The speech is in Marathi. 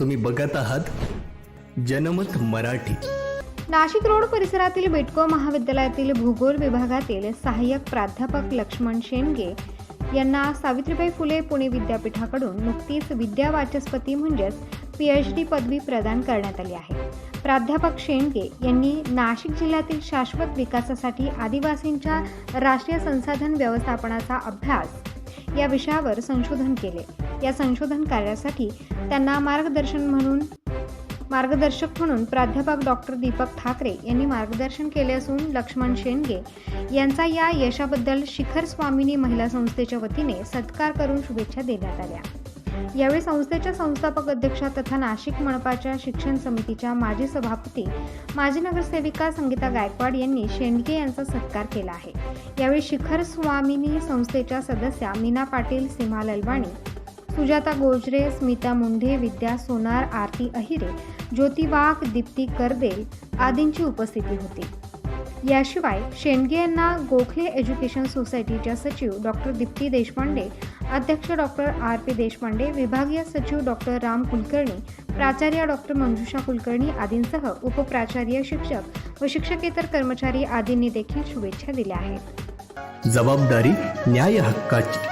तुम्ही बघत आहात जनमत मराठी. नाशिक रोड परिसरातील बिटको महाविद्यालयातील भूगोल विभागातील सहाय्यक प्राध्यापक लक्ष्मण शेंडगे यांना सावित्रीबाई फुले पुणे विद्यापीठाकडून नुकतीच विद्या वाचस्पती म्हणजेच पी एच डी पदवी प्रदान करण्यात आली आहे. प्राध्यापक शेंडगे यांनी नाशिक जिल्ह्यातील शाश्वत विकासासाठी आदिवासींच्या राष्ट्रीय संसाधन व्यवस्थापनाचा अभ्यास या विषयावर संशोधन केले. या संशोधन कार्यासाठी त्यांना मार्गदर्शन म्हणून मार्गदर्शक म्हणून प्राध्यापक डॉक्टर दीपक ठाकरे यांनी मार्गदर्शन केले असून लक्ष्मण शेंडगे यांचा या यशाबद्दल शिखर स्वामिनी महिला संस्थेच्या वतीने सत्कार करून शुभेच्छा देण्यात आल्या. यावेळी संस्थेच्या संस्थापक अध्यक्षा तथा नाशिक मनपाच्या शिक्षण समितीच्या माजी सभापती माजी नगरसेविका संगीता गायकवाड यांनी शेंडगे यांचा सत्कार केला आहे. यावेळी शिखर स्वामिनी संस्थेच्या सदस्या मीना पाटील सीमा ललवाणी सुजाता गोजरे स्मिता मुंढे विद्या सोनार आरती अहिरे ज्योती वाघ दीप्ती करदेल आदींची उपस्थिती होती. याशिवाय शेंडगे यांना गोखले एज्युकेशन सोसायटीच्या सचिव डॉक्टर दीप्ती देशपांडे अध्यक्ष डॉक्टर आर पी देशपांडे विभागीय सचिव डॉक्टर राम कुलकर्णी प्राचार्य डॉक्टर मंजुषा कुलकर्णी आदींसह उपप्राचार्य शिक्षक व शिक्षकेतर कर्मचारी आदींनी देखील शुभेच्छा दिल्या आहेत. जबाबदारी न्याय हक्काची.